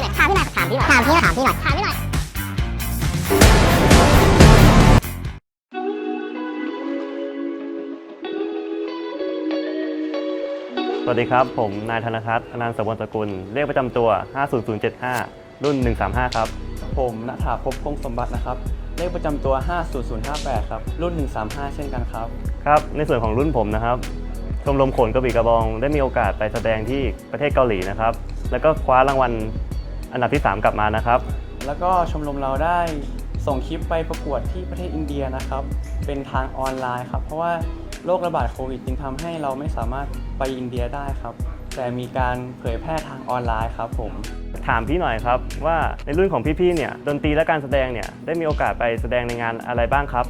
หน่อยถามพี่หน่อยถามพี่หน่อยถามพี่หน่อยถามพี่หน่อยถามพี่หน่อยสวัสดีครับ ผมนายธนทัศน์อนันต์สมบูรณ์สกุล เลขประจำตัว 50075 รุ่น 135 ครับ ผมณฐาภพคงสมบัตินะครับ เลขประจำตัว 50058 ครับ รุ่น 135 เช่นกันครับ ครับ ในส่วนของรุ่นผมนะครับ ชมรมโขนกระบี่กระบองได้มีโอกาสไปแสดงที่ประเทศเกาหลีนะครับ แล้วก็คว้ารางวัล อันดับที่ 3 กลับมานะครับ แล้วก็ชมรมเราได้ส่งคลิปไปประกวดที่ประเทศอินเดียนะครับ เป็นทางออนไลน์ครับ เพราะว่าโรคระบาดโควิดจึงทำให้เราไม่สามารถไปอินเดียได้ครับ แต่มีการเผยแพร่ทางออนไลน์ครับผมถามพี่หน่อยครับว่าในรุ่นของพี่ๆเนี่ยดนตรีและการแสดงเนี่ยได้มีโอกาสไปแสดงในงานอะไรบ้างครับ